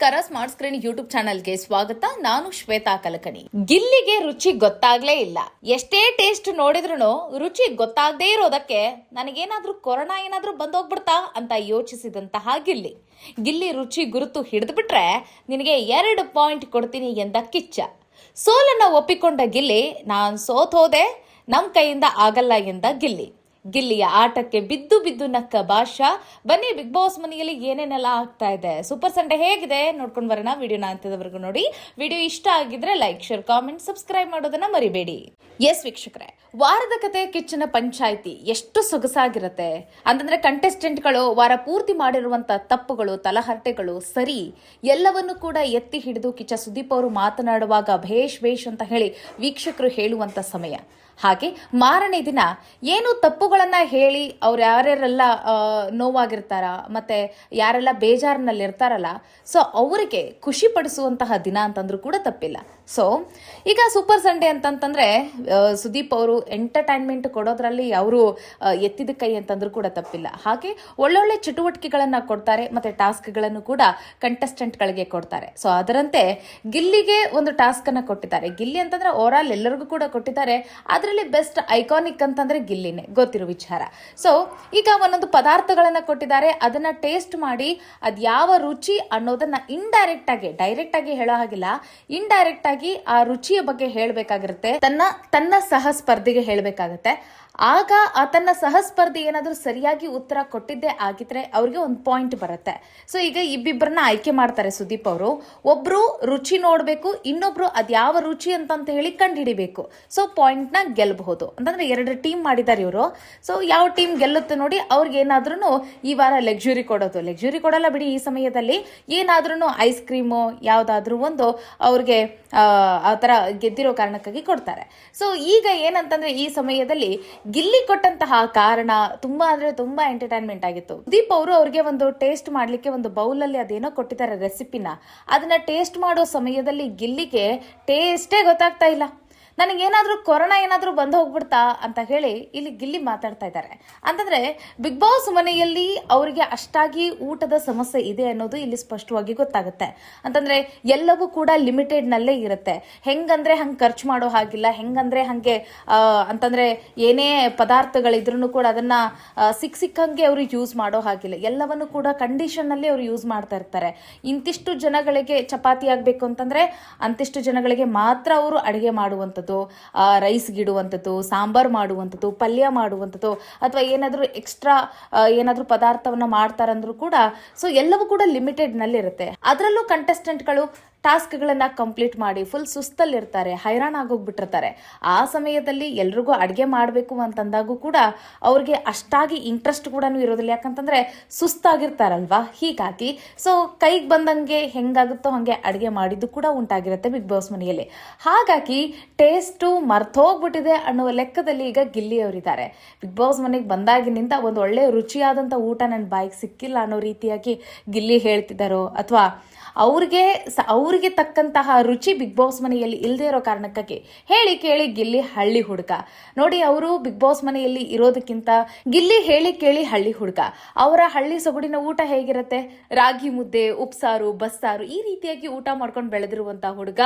ನಮಸ್ಕಾರ smart screen YouTube ಚಾನಲ್ಗೆ ಸ್ವಾಗತ. ನಾನು ಶ್ವೇತಾ ಕಲಕಣಿ. ಗಿಲ್ಲಿಗೆ ರುಚಿ ಗೊತ್ತಾಗ್ಲೇ ಇಲ್ಲ. ಎಷ್ಟೇ ಟೇಸ್ಟ್ ನೋಡಿದ್ರು ರುಚಿ ಗೊತ್ತಾಗದೇ ಇರೋದಕ್ಕೆ ನನಗೇನಾದ್ರೂ ಕೊರೋನಾ ಏನಾದ್ರೂ ಬಂದೋಗ್ಬಿಡ್ತಾ ಅಂತ ಯೋಚಿಸಿದಂತಹ ಗಿಲ್ಲಿ. ಗಿಲ್ಲಿ ರುಚಿ ಗುರುತು ಹಿಡಿದ್ಬಿಟ್ರೆ ನಿನಗೆ ಎರಡು ಪಾಯಿಂಟ್ ಕೊಡ್ತೀನಿ ಎಂದ ಕಿಚ್ಚ. ಸೋಲನ್ನ ಒಪ್ಪಿಕೊಂಡ ಗಿಲ್ಲಿ, ನಾನು ಸೋತೋದೆ ನಮ್ಮ ನಮ್ ಕೈಯಿಂದ ಆಗಲ್ಲ ಎಂದ ಗಿಲ್ಲಿ. ಗಿಲ್ಲಿಯ ಆಟಕ್ಕೆ ಬಿದ್ದು ಬಿದ್ದು ನಕ್ಕ ಭಾಷಾ. ಬನ್ನಿ ಬಿಗ್ ಬಾಸ್ ಮನೆಯಲ್ಲಿ ಏನೇನೆಲ್ಲ ಆಗ್ತಾ ಇದೆ? ಸೂಪರ್ ಸಂಡೇ ಹೇಗಿದೆ? ನೋಡ್ಕೊಂಡು ಬರೋಣ. ವಿಡಿಯೋನ ಅಂತದವರೆಗೂ ನೋಡಿ. ವಿಡಿಯೋ ಇಷ್ಟ ಆಗಿದ್ರೆ ಲೈಕ್, ಶೇರ್, ಕಾಮೆಂಟ್, ಸಬ್ಸ್ಕ್ರೈಬ್ ಮಾಡೋದನ್ನ ಮರಿಬೇಡಿ. ಎಸ್ ವೀಕ್ಷಕರೇ ವಾರದ ಕತೆ ಕಿಚ್ಚನ ಪಂಚಾಯಿತಿ ಎಷ್ಟು ಸೊಗಸಾಗಿರುತ್ತೆ? ಅಂತಂದ್ರೆ ಕಂಟೆಸ್ಟೆಂಟ್ಗಳು ವಾರ ಪೂರ್ತಿ ಮಾಡಿರುವಂತ ತಪ್ಪುಗಳು ತಲಹರಟೆಗಳು ಸರಿ. ಎಲ್ಲವನ್ನು ಕೂಡ ಎತ್ತಿ ಹಿಡಿದು ಕಿಚ್ಚ ಸುದೀಪ್ ಅವರು ಮಾತನಾಡುವಾಗ ಭೇಷ್ ಭೇಷ್ ಅಂತ ಹೇಳಿ ವೀಕ್ಷಕರು ಹೇಳುವಂತ ಸಮಯ. ಹಾಗೆ ಮಾರನೇ ದಿನ ಏನು ತಪ್ಪುಗಳನ್ನ ಹೇಳಿ ಅವ್ರು ಯಾರ್ಯಾರೆಲ್ಲ ನೋವಾಗಿರ್ತಾರಾ ಮತ್ತೆ ಯಾರೆಲ್ಲ ಬೇಜಾರಿನಲ್ಲಿ ಇರ್ತಾರಲ್ಲ ಸೊ ಅವರಿಗೆ ಖುಷಿ ಪಡಿಸುವಂತಹ ದಿನ ಅಂತಂದ್ರೂ ಕೂಡ ತಪ್ಪಿಲ್ಲ. ಸೊ ಈಗ ಸೂಪರ್ ಸಂಡೇ ಅಂತಂತಂದ್ರೆ ಸುದೀಪ್ ಅವರು ಎಂಟರ್ಟೈನ್ಮೆಂಟ್ ಕೊಡೋದ್ರಲ್ಲಿ ಅವರು ಎತ್ತಿದ ಕೈ ಅಂತಂದ್ರೂ ಕೂಡ ತಪ್ಪಿಲ್ಲ. ಹಾಗೆ ಒಳ್ಳೊಳ್ಳೆ ಚಟುವಟಿಕೆಗಳನ್ನ ಕೊಡ್ತಾರೆ, ಮತ್ತೆ ಟಾಸ್ಕ್ಗಳನ್ನು ಕೂಡ ಕಂಟೆಸ್ಟೆಂಟ್ಗಳಿಗೆ ಕೊಡ್ತಾರೆ. ಸೊ ಅದರಂತೆ ಗಿಲ್ಲಿಗೆ ಒಂದು ಟಾಸ್ಕ್ ಅನ್ನ ಕೊಟ್ಟಿದ್ದಾರೆ. ಗಿಲ್ಲಿ ಅಂತಂದ್ರೆ ಓವರ್ ಆಲ್ ಎಲ್ಲರಿಗೂ ಕೂಡ ಕೊಟ್ಟಿದ್ದಾರೆ. ಅದರಲ್ಲಿ ಬೆಸ್ಟ್ ಐಕಾನಿಕ್ ಅಂತಂದ್ರೆ ಗಿಲ್ಲಿನೇ, ಗೊತ್ತಿರೋ ವಿಚಾರ. ಸೊ ಈಗ ಒಂದೊಂದು ಪದಾರ್ಥಗಳನ್ನ ಕೊಟ್ಟಿದ್ದಾರೆ. ಅದನ್ನ ಟೇಸ್ಟ್ ಮಾಡಿ ಅದ್ ಯಾವ ರುಚಿ ಅನ್ನೋದನ್ನ ಇಂಡೈರೆಕ್ಟ್ ಆಗಿ ಡೈರೆಕ್ಟ್ ಆಗಿ ಹೇಳೋ ಹಾಗಿಲ್ಲ. ಇಂಡೈರೆಕ್ಟ್ ಆಗಿ ಆ ರುಚಿಯ ಬಗ್ಗೆ ಹೇಳಬೇಕಾಗಿರುತ್ತೆ. ತನ್ನ ತನ್ನ ಸಹ ಸ್ಪರ್ಧಿಗೆ ಹೇಳಬೇಕಾಗತ್ತೆ. ಆಗ ಆತನ ಸಹಸ್ಪರ್ಧಿ ಏನಾದರೂ ಸರಿಯಾಗಿ ಉತ್ತರ ಕೊಟ್ಟಿದ್ದೇ ಆಗಿದ್ರೆ ಅವ್ರಿಗೆ ಒಂದು ಪಾಯಿಂಟ್ ಬರುತ್ತೆ. ಸೊ ಈಗ ಇಬ್ಬಿಬ್ಬರನ್ನ ಆಯ್ಕೆ ಮಾಡ್ತಾರೆ ಸುದೀಪ್ ಅವರು. ಒಬ್ರು ರುಚಿ ನೋಡಬೇಕು ಇನ್ನೊಬ್ರು ಅದ್ಯಾವ ರುಚಿ ಅಂತಂತ ಹೇಳಿ ಕಂಡುಹಿಡಿಬೇಕು. ಸೊ ಪಾಯಿಂಟ್ನ ಗೆಲ್ಲಬಹುದು ಅಂತಂದ್ರೆ ಎರಡು ಟೀಮ್ ಮಾಡಿದ್ದಾರೆ ಇವರು. ಸೊ ಯಾವ ಟೀಮ್ ಗೆಲ್ಲುತ್ತೆ ನೋಡಿ ಅವ್ರಿಗೆ ಏನಾದ್ರೂ ಈ ವಾರ ಲೆಕ್ಸುರಿ ಕೊಡೋದು. ಲೆಕ್ಸುರಿ ಕೊಡಲ್ಲ ಬಿಡಿ ಈ ಸಮಯದಲ್ಲಿ. ಏನಾದ್ರೂ ಐಸ್ ಕ್ರೀಮು ಯಾವುದಾದ್ರೂ ಒಂದು ಅವ್ರಿಗೆ ಆ, ಥರ ಗೆದ್ದಿರೋ ಕಾರಣಕ್ಕಾಗಿ ಕೊಡ್ತಾರೆ. ಸೊ ಈಗ ಏನಂತಂದ್ರೆ ಈ ಸಮಯದಲ್ಲಿ ಗಿಲ್ಲಿ ಕೊಟ್ಟಂತಹ ಕಾರಣ ತುಂಬಾ ಅಂದ್ರೆ ತುಂಬಾ ಎಂಟರ್ಟೈನ್ಮೆಂಟ್ ಆಗಿತ್ತು. ದೀಪ್ ಅವರು ಅವ್ರಿಗೆ ಒಂದು ಟೇಸ್ಟ್ ಮಾಡ್ಲಿಕ್ಕೆ ಒಂದು ಬೌಲ್ ಅಲ್ಲಿ ಅದೇನೋ ಕೊಟ್ಟಿದ್ದಾರೆ ರೆಸಿಪಿನ ಅದನ್ನ ಟೇಸ್ಟ್ ಮಾಡೋ ಸಮಯದಲ್ಲಿ ಗಿಲ್ಲಿಗೆ ಟೇಸ್ಟೇ ಗೊತ್ತಾಗ್ತಾ ಇಲ್ಲ. ನನಗೇನಾದ್ರೂ ಕೊರೋನಾ ಏನಾದರೂ ಬಂದು ಹೋಗ್ಬಿಡ್ತಾ ಅಂತ ಹೇಳಿ ಇಲ್ಲಿ ಗಿಲ್ಲಿ ಮಾತಾಡ್ತಾ ಇದ್ದಾರೆ. ಅಂತಂದ್ರೆ ಬಿಗ್ ಬಾಸ್ ಮನೆಯಲ್ಲಿ ಅವರಿಗೆ ಅಷ್ಟಾಗಿ ಊಟದ ಸಮಸ್ಯೆ ಇದೆ ಅನ್ನೋದು ಇಲ್ಲಿ ಸ್ಪಷ್ಟವಾಗಿ ಗೊತ್ತಾಗುತ್ತೆ. ಅಂತಂದ್ರೆ, ಎಲ್ಲವೂ ಕೂಡ ಲಿಮಿಟೆಡ್ ನಲ್ಲೇ ಇರುತ್ತೆ. ಹೆಂಗಂದ್ರೆ ಹಂಗೆ ಖರ್ಚು ಮಾಡೋ ಹಾಗಿಲ್ಲ, ಹೆಂಗಂದ್ರೆ ಹಾಗೆ ಅಂತಂದರೆ ಏನೇ ಪದಾರ್ಥಗಳಿದ್ರು ಕೂಡ ಅದನ್ನ ಸಿಕ್ಕ ಸಿಕ್ ಸಿಕ್ಕಂಗೆ ಅವರು ಯೂಸ್ ಮಾಡೋ ಹಾಗಿಲ್ಲ. ಎಲ್ಲವನ್ನು ಕೂಡ ಕಂಡೀಷನ್ನಲ್ಲಿ ಅವರು ಯೂಸ್ ಮಾಡ್ತಾ ಇರ್ತಾರೆ. ಇಂತಿಷ್ಟು ಜನಗಳಿಗೆ ಚಪಾತಿ ಆಗಬೇಕು ಅಂತಂದ್ರೆ, ಅಂತಿಷ್ಟು ಜನಗಳಿಗೆ ಮಾತ್ರ ಅವರು ಅಡಿಗೆ ಮಾಡುವಂಥದ್ದು. ರೈಸ್ ಗಿಡುವಂಥದ್ದು, ಸಾಂಬಾರು ಮಾಡುವಂಥದ್ದು, ಪಲ್ಯ ಮಾಡುವಂಥದ್ದು, ಅಥವಾ ಏನಾದರೂ ಎಕ್ಸ್ಟ್ರಾ ಏನಾದರೂ ಪದಾರ್ಥವನ್ನು ಮಾಡ್ತಾರಂದ್ರೂ ಕೂಡ ಸೊ ಎಲ್ಲವೂ ಕೂಡ ಲಿಮಿಟೆಡ್ನಲ್ಲಿರುತ್ತೆ ಅದರಲ್ಲೂ ಕಂಟೆಸ್ಟೆಂಟ್ಗಳು ಟಾಸ್ಕ್ಗಳನ್ನ ಕಂಪ್ಲೀಟ್ ಮಾಡಿ ಫುಲ್ ಸುಸ್ತಲ್ಲಿರ್ತಾರೆ ಹೈರಾಣ ಆಗೋಗ್ಬಿಟ್ಟಿರ್ತಾರೆ ಆ ಸಮಯದಲ್ಲಿ ಎಲ್ರಿಗೂ ಅಡುಗೆ ಮಾಡಬೇಕು ಅಂತಂದಾಗೂ ಕೂಡ ಅವ್ರಿಗೆ ಅಷ್ಟಾಗಿ ಇಂಟ್ರೆಸ್ಟ್ ಕೂಡ ಇರೋದಿಲ್ಲ. ಯಾಕಂತಂದ್ರೆ ಸುಸ್ತಾಗಿರ್ತಾರಲ್ವಾ? ಹೀಗಾಗಿ ಸೊ ಕೈಗೆ ಬಂದಂಗೆ ಹೆಂಗಾಗುತ್ತೋ ಹಾಗೆ ಅಡುಗೆ ಮಾಡಿದ್ದು ಕೂಡ ಉಂಟಾಗಿರುತ್ತೆ ಬಿಗ್ ಬಾಸ್ ಮನೆಯಲ್ಲಿ. ಹಾಗಾಗಿ ಟೇಸ್ಟು ಮರ್ತೋಗ್ಬಿಟ್ಟಿದೆ ಅನ್ನೋ ಲೆಕ್ಕದಲ್ಲಿ ಈಗ ಗಿಲ್ಲಿ ಅವರಿದ್ದಾರೆ. ಬಿಗ್ ಬಾಸ್ ಮನೆಗೆ ಬಂದಾಗಿನಿಂದ ಒಂದು ಒಳ್ಳೆ ರುಚಿಯಾದಂಥ ಊಟ ನನ್ನ ಬಾಯಿಗೆ ಸಿಕ್ಕಿಲ್ಲ ಅನ್ನೋ ರೀತಿಯಾಗಿ ಗಿಲ್ಲಿ ಹೇಳ್ತಿದ್ದಾರೋ ಅಥವಾ ಅವ್ರಿಗೆ ಸ- ಅವ್ರಿಗೆ ತಕ್ಕಂತಹ ರುಚಿ ಬಿಗ್ ಬಾಸ್ ಮನೆಯಲ್ಲಿ ಇಲ್ಲದೆ ಇರೋ ಕಾರಣಕ್ಕಾಗಿ ಹೇಳಿ ಕೇಳಿ ಗಿಲ್ಲಿ ಹಳ್ಳಿ ಹುಡುಗ. ನೋಡಿ, ಅವರು ಬಿಗ್ ಬಾಸ್ ಮನೆಯಲ್ಲಿ ಇರೋದಕ್ಕಿಂತ ಗಿಲ್ಲಿ ಹೇಳಿ ಕೇಳಿ ಹಳ್ಳಿ ಹುಡುಗ. ಅವರ ಹಳ್ಳಿ ಸೊಗಡಿನ ಊಟ ಹೇಗಿರುತ್ತೆ? ರಾಗಿ ಮುದ್ದೆ, ಉಪ್ಸಾರು, ಬಸ್ಸಾರು ಈ ರೀತಿಯಾಗಿ ಊಟ ಮಾಡ್ಕೊಂಡು ಬೆಳೆದಿರುವಂತಹ ಹುಡುಗ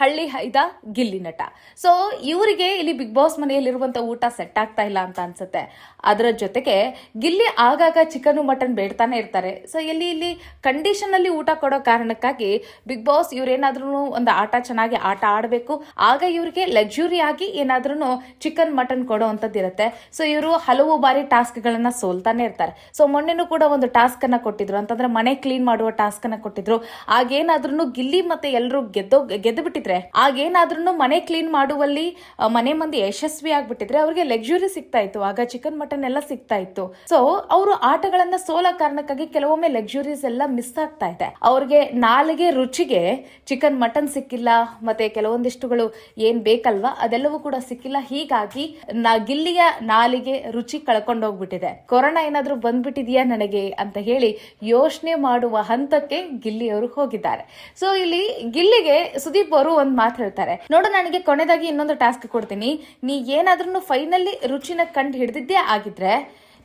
ಹಳ್ಳಿ ಹೈದ ಗಿಲ್ಲಿ ನಟ. ಸೊ ಇವರಿಗೆ ಇಲ್ಲಿ ಬಿಗ್ ಬಾಸ್ ಮನೆಯಲ್ಲಿರುವಂತಹ ಊಟ ಸೆಟ್ ಆಗ್ತಾ ಇಲ್ಲ ಅಂತ ಅನ್ಸುತ್ತೆ. ಅದರ ಜೊತೆಗೆ ಗಿಲ್ಲಿ ಆಗಾಗ ಚಿಕನ್, ಮಟನ್ ಬೇಡ್ತಾನೆ ಇರ್ತಾರೆ. ಸೊ ಇಲ್ಲಿ ಇಲ್ಲಿ ಕಂಡೀಷನ್ ಅಲ್ಲಿ ಊಟ ಕೊಡೋ ಕಾರಣಕ್ಕಾಗಿ ಬಿಗ್ ಬಾಸ್ ಇವ್ರೇನಾದ್ರೂ ಒಂದು ಆಟ ಚೆನ್ನಾಗಿ ಆಟ ಆಡಬೇಕು. ಆಗ ಇವ್ರಿಗೆ ಲಕ್ಸುರಿ ಆಗಿ ಏನಾದ್ರೂ ಚಿಕನ್ ಮಟನ್ ಕೊಡೋ ಇರುತ್ತೆ. ಸೊ ಇವರು ಹಲವು ಬಾರಿ ಟಾಸ್ಕ್ ಗಳನ್ನ ಸೋಲ್ತಾನೆ ಇರ್ತಾರೆ. ಸೊ ಮೊನ್ನೆನೂ ಕೂಡ ಒಂದು ಟಾಸ್ಕ್ ಅನ್ನ ಕೊಟ್ಟಿದ್ರು. ಅಂತಂದ್ರೆ ಮನೆ ಕ್ಲೀನ್ ಮಾಡುವ ಟಾಸ್ಕ್ ಅನ್ನ ಕೊಟ್ಟಿದ್ರು. ಆಗೇನಾದ್ರೂ ಗಿಲ್ಲಿ ಮತ್ತೆ ಎಲ್ಲರೂ ಗೆದ್ದೋ ಗೆದ್ದು ಬಿಟ್ಟಿದ್ರೆ ಆಗೇನಾದ್ರೂ ಮನೆ ಕ್ಲೀನ್ ಮಾಡುವಲ್ಲಿ ಮನೆ ಮಂದಿ ಯಶಸ್ವಿ ಆಗ್ಬಿಟ್ಟಿದ್ರೆ ಅವ್ರಿಗೆ ಲಕ್ಸುರಿ ಸಿಗ್ತಾ ಇತ್ತು. ಆಗ ಚಿಕನ್ ಮಟನ್ ಎಲ್ಲ ಸಿಗ್ತಾ ಇತ್ತು. ಸೊ ಅವರು ಆಟಗಳನ್ನ ಸೋಲ ಕಾರಣಕ್ಕಾಗಿ ಕೆಲವೊಮ್ಮೆ ಲಕ್ಸುರೀಸ್ ಎಲ್ಲ ಮಿಸ್ ಆಗ್ತಾ ಇದೆ. ಅವ್ರಿಗೆ ನಾಲಿಗೆ ರುಚಿಗೆ ಚಿಕನ್ ಮಟನ್ ಸಿಕ್ಕಿಲ್ಲ, ಮತ್ತೆ ಕೆಲವೊಂದಿಷ್ಟುಗಳು ಏನ್ ಬೇಕಲ್ವಾ, ಅದೆಲ್ಲವೂ ಕೂಡ ಸಿಕ್ಕಿಲ್ಲ. ಹೀಗಾಗಿ ನಾ ಗಿಲ್ಲಿಯ ನಾಲಿಗೆ ರುಚಿ ಕಳ್ಕೊಂಡೋಗ್ಬಿಟ್ಟಿದೆ. ಕೊರೋನಾ ಏನಾದ್ರೂ ಬಂದ್ಬಿಟ್ಟಿದೆಯಾ ನನಗೆ ಅಂತ ಹೇಳಿ ಯೋಚನೆ ಮಾಡುವ ಹಂತಕ್ಕೆ ಗಿಲ್ಲಿ ಅವರು ಹೋಗಿದ್ದಾರೆ. ಸೊ ಇಲ್ಲಿ ಗಿಲ್ಲಿಗೆ ಸುದೀಪ್ ಅವರು ಒಂದ್ ಮಾತು ಹೇಳ್ತಾರೆ. ನೋಡು, ನನಗೆ ಕೊನೆದಾಗಿ ಇನ್ನೊಂದು ಟಾಸ್ಕ್ ಕೊಡ್ತೀನಿ. ನೀ ಏನಾದ್ರೂ ಫೈನಲ್ಲಿ ರುಚಿನ ಕಂಡು ಹಿಡಿದಿದ್ದೇ ಆಗಿದ್ರೆ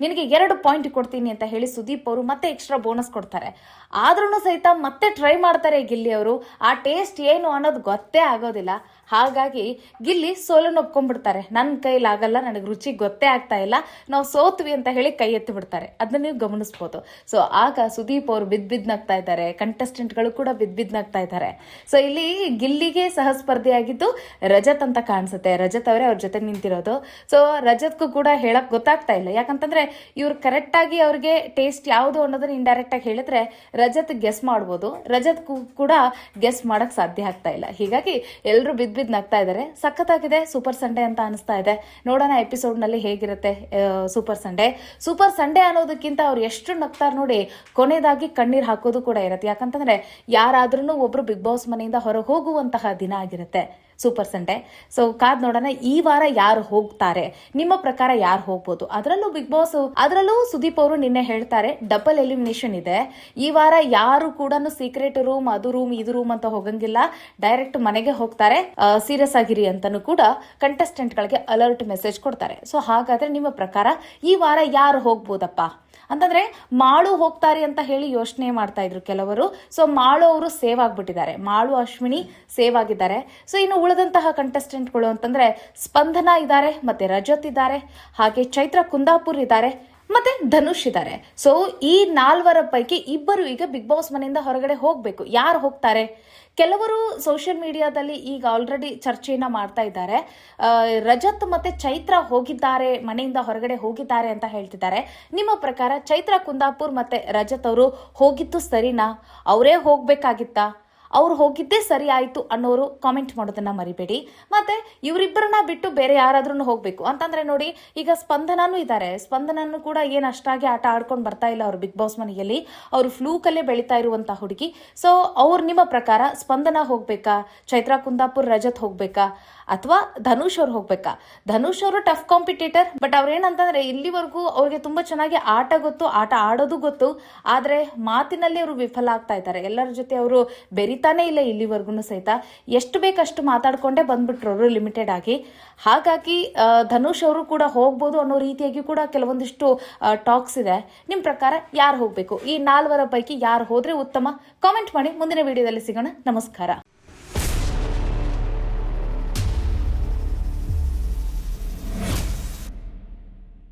ನಿನಗೆ ಎರಡು ಪಾಯಿಂಟ್ ಕೊಡ್ತೀನಿ ಅಂತ ಹೇಳಿ ಸುದೀಪ್ ಅವರು ಮತ್ತೆ ಎಕ್ಸ್ಟ್ರಾ ಬೋನಸ್ ಕೊಡ್ತಾರೆ. ಆದ್ರೂ ಸಹಿತ ಮತ್ತೆ ಟ್ರೈ ಮಾಡ್ತಾರೆ ಗಿಲ್ಲಿ ಅವರು. ಆ ಟೇಸ್ಟ್ ಏನು ಅನ್ನೋದು ಗೊತ್ತೇ ಆಗೋದಿಲ್ಲ. ಹಾಗಾಗಿ ಗಿಲ್ಲಿ ಸೋಲನ್ನು ಒಪ್ಕೊಂಡ್ಬಿಡ್ತಾರೆ ನನ್ನ ಕೈಲಾಗಲ್ಲ ನನಗೆ ರುಚಿ ಗೊತ್ತೇ ಆಗ್ತಾ ಇಲ್ಲ. ನಾವು ಸೋತ್ವಿ ಅಂತ ಹೇಳಿ ಕೈ ಎತ್ತಿ ಬಿಡ್ತಾರೆ. ಅದನ್ನ ನೀವು ಗಮನಿಸ್ಬೋದು. ಸೊ ಆಗ ಸುದೀಪ್ ಅವರು ಬಿದ್ದು ಬಿದ್ನಾಗ್ತಾ ನಗ್ತಾ ಇದ್ದಾರೆ. ಕಂಟೆಸ್ಟೆಂಟ್ಗಳು ಕೂಡ ಬಿದ್ದು ಬಿದ್ನಾಗ್ತಾ ನಗ್ತಾ ಇದ್ದಾರೆ. ಸೊ ಇಲ್ಲಿ ಗಿಲ್ಲಿಗೆ ಸಹಸ್ಪರ್ಧಿಯಾಗಿದ್ದು ರಜತ್ ಅಂತ ಕಾಣಿಸುತ್ತೆ. ರಜತ್ ಅವರೇ ಅವ್ರ ಜೊತೆ ನಿಂತಿರೋದು. ಸೊ ರಜತ್ಗೂ ಕೂಡ ಹೇಳಕ್ ಗೊತ್ತಾಗ್ತಾ ಇಲ್ಲ. ಯಾಕಂತಂದ್ರೆ ಇವ್ರು ಕರೆಕ್ಟಾಗಿ ಅವ್ರಿಗೆ ಟೇಸ್ಟ್ ಯಾವುದು ಅನ್ನೋದನ್ನ ಇಂಡೈರೆಕ್ಟ್ ಆಗಿ ಹೇಳಿದ್ರೆ ರಜತ್ ಗೆಸ್ ಮಾಡ್ಬೋದು. ರಜತ್ ಕೂಡ ಗೆಸ್ ಮಾಡಕ್ ಸಾಧ್ಯ ಆಗ್ತಾ ಇಲ್ಲ. ಹೀಗಾಗಿ ಎಲ್ಲರೂ ಬಿದ್ದು ಬಿದ್ದು ನಗ್ತಾ ಇದ್ದಾರೆ ಸಖತ್ತಾಗಿದೆ. ಸೂಪರ್ ಸಂಡೇ ಅಂತ ಅನಿಸ್ತಾ ಇದೆ. ನೋಡೋಣ ಎಪಿಸೋಡ್ನಲ್ಲಿ ಹೇಗಿರುತ್ತೆ ಸೂಪರ್ ಸಂಡೇ ಸೂಪರ್ ಸಂಡೇ ಅನ್ನೋದಕ್ಕಿಂತ ಅವ್ರು ಎಷ್ಟು ನಗ್ತಾರೆ ನೋಡಿ ಕೊನೆಯದಾಗಿ ಕಣ್ಣೀರ್ ಹಾಕೋದು ಕೂಡ ಇರುತ್ತೆ. ಯಾಕಂತಂದ್ರೆ ಯಾರಾದ್ರೂ ಒಬ್ರು ಬಿಗ್ ಬಾಸ್ ಮನೆಯಿಂದ ಹೊರಗೆ ಹೋಗುವಂತಹ ದಿನ ಆಗಿರುತ್ತೆ. ಸೂಪರ್ ಸಂಡೆ ಸೊ ಕಾದ್ ನೋಡೋಣ, ಈ ವಾರ ಯಾರು ಹೋಗ್ತಾರೆ? ನಿಮ್ಮ ಪ್ರಕಾರ ಯಾರು ಹೋಗ್ಬೋದು? ಅದರಲ್ಲೂ ಬಿಗ್ ಬಾಸ್ ಅದರಲ್ಲೂ ಸುದೀಪ್ ಅವರು ನಿನ್ನೆ ಹೇಳ್ತಾರೆ ಡಬಲ್ ಎಲಿಮಿನೇಷನ್ ಇದೆ. ಈ ವಾರ ಯಾರು ಕೂಡ ಸೀಕ್ರೆಟ್ ರೂಮ್ ಅದು ರೂಮ್ ಇದು ರೂಮ್ ಅಂತ ಹೋಗಂಗಿಲ್ಲ. ಡೈರೆಕ್ಟ್ ಮನೆಗೆ ಹೋಗ್ತಾರೆ. ಸೀರಿಯಸ್ ಆಗಿರಿ ಅಂತಾನು ಕೂಡ ಕಂಟೆಸ್ಟೆಂಟ್ ಗಳಿಗೆ ಅಲರ್ಟ್ ಮೆಸೇಜ್ ಕೊಡ್ತಾರೆ. ಸೊ ಹಾಗಾದ್ರೆ ನಿಮ್ಮ ಪ್ರಕಾರ ಈ ವಾರ ಯಾರು ಹೋಗ್ಬೋದಪ್ಪ? ಅಂತಂದ್ರೆ, ಮಾಳು ಹೋಗ್ತಾರೆ ಅಂತ ಹೇಳಿ ಯೋಚನೆ ಮಾಡ್ತಾ ಇದ್ರು ಕೆಲವರು. ಸೊ ಮಾಳು ಅವರು ಸೇವ್ ಆಗ್ಬಿಟ್ಟಿದ್ದಾರೆ. ಮಾಳು, ಅಶ್ವಿನಿ ಸೇವ್ ಆಗಿದ್ದಾರೆ. ಸೊ ಇನ್ನು ಉಳಿದಂತಹ ಕಂಟೆಸ್ಟೆಂಟ್ಗಳು ಅಂತಂದ್ರೆ ಸ್ಪಂದನ ಇದ್ದಾರೆ, ಮತ್ತೆ ರಜತ್ ಇದ್ದಾರೆ, ಹಾಗೆ ಚೈತ್ರ ಕುಂದಾಪುರ್ ಇದ್ದಾರೆ, ಮತ್ತೆ ಧನುಷ್ ಇದ್ದಾರೆ. ಸೊ ಈ ನಾಲ್ವರ ಪೈಕಿ ಇಬ್ಬರು ಈಗ ಬಿಗ್ ಬಾಸ್ ಮನೆಯಿಂದ ಹೊರಗಡೆ ಹೋಗ್ಬೇಕು. ಯಾರು ಹೋಗ್ತಾರೆ? ಕೆಲವರು ಸೋಷಿಯಲ್ ಮೀಡಿಯಾದಲ್ಲಿ ಈಗ ಆಲ್ರೆಡಿ ಚರ್ಚೆಯನ್ನ ಮಾಡ್ತಾ ಇದ್ದಾರೆ. ರಜತ್ ಮತ್ತೆ ಚೈತ್ರ ಹೋಗಿದ್ದಾರೆ, ಮನೆಯಿಂದ ಹೊರಗಡೆ ಹೋಗಿದ್ದಾರೆ ಅಂತ ಹೇಳ್ತಿದ್ದಾರೆ. ನಿಮ್ಮ ಪ್ರಕಾರ ಚೈತ್ರ, ಕುಂದಾಪುರ್ ಮತ್ತೆ ರಜತ್ ಅವರು ಹೋಗಿದ್ದು ಸರಿನಾ? ಅವರೇ ಹೋಗ್ಬೇಕಾಗಿತ್ತಾ? ಅವ್ರು ಹೋಗಿದ್ದೇ ಸರಿ ಆಯಿತು ಅನ್ನೋರು ಕಾಮೆಂಟ್ ಮಾಡೋದನ್ನ ಮರಿಬೇಡಿ. ಮತ್ತೆ ಇವರಿಬ್ಬರನ್ನ ಬಿಟ್ಟು ಬೇರೆ ಯಾರಾದ್ರೂ ಹೋಗಬೇಕು. ಅಂತಂದ್ರೆ ನೋಡಿ, ಈಗ ಸ್ಪಂದನನೂ ಇದ್ದಾರೆ ಸ್ಪಂದನೂ ಕೂಡ ಏನು ಅಷ್ಟಾಗಿ ಆಟ ಆಡ್ಕೊಂಡು ಬರ್ತಾ ಇಲ್ಲ ಅವ್ರು ಬಿಗ್ ಬಾಸ್ ಮನೆಯಲ್ಲಿ. ಅವರು ಫ್ಲೂಕಲ್ಲೇ ಬೆಳೀತಾ ಇರುವಂತ ಹುಡುಗಿ. ಸೊ ಅವ್ರು ನಿಮ್ಮ ಪ್ರಕಾರ ಸ್ಪಂದನ ಹೋಗ್ಬೇಕಾ? ಚೈತ್ರಾ ಕುಂದಾಪುರ್ ರಜತ್ ಹೋಗ್ಬೇಕಾ? ಅಥವಾ ಧನುಷ್ ಅವ್ರು ಹೋಗ್ಬೇಕಾ? ಧನುಷ್ ಅವರು ಟಫ್ ಕಾಂಪಿಟೇಟರ್ ಬಟ್ ಅವ್ರೇನಂತಂದ್ರೆ ಇಲ್ಲಿವರೆಗೂ ಅವ್ರಿಗೆ ತುಂಬಾ ಚೆನ್ನಾಗಿ ಆಟ ಗೊತ್ತು, ಆಟ ಆಡೋದು ಗೊತ್ತು. ಆದ್ರೆ ಮಾತಿನಲ್ಲಿ ಅವರು ವಿಫಲ ಆಗ್ತಾ ಇದ್ದಾರೆ. ಎಲ್ಲರ ಜೊತೆ ಅವರು ಬೆರಿತಾನೆ ಇಲ್ಲ ಇಲ್ಲಿವರೆಗೂ ಸಹಿತ. ಎಷ್ಟು ಬೇಕಷ್ಟು ಮಾತಾಡ್ಕೊಂಡೇ ಬಂದ್ಬಿಟ್ರು ಅವರು ಲಿಮಿಟೆಡ್ ಆಗಿ. ಹಾಗಾಗಿ ಧನುಷ್ ಅವರು ಕೂಡ ಹೋಗ್ಬೋದು ಅನ್ನೋ ರೀತಿಯಾಗಿ ಕೂಡ ಕೆಲವೊಂದಿಷ್ಟು ಟಾಕ್ಸ್ ಇದೆ. ನಿಮ್ಮ ಪ್ರಕಾರ ಯಾರು ಹೋಗಬೇಕು? ಈ ನಾಲ್ವರ ಪೈಕಿ ಯಾರು ಹೋದರೆ ಉತ್ತಮ? ಕಾಮೆಂಟ್ ಮಾಡಿ ಮುಂದಿನ ವಿಡಿಯೋದಲ್ಲಿ ಸಿಗೋಣ. ನಮಸ್ಕಾರ.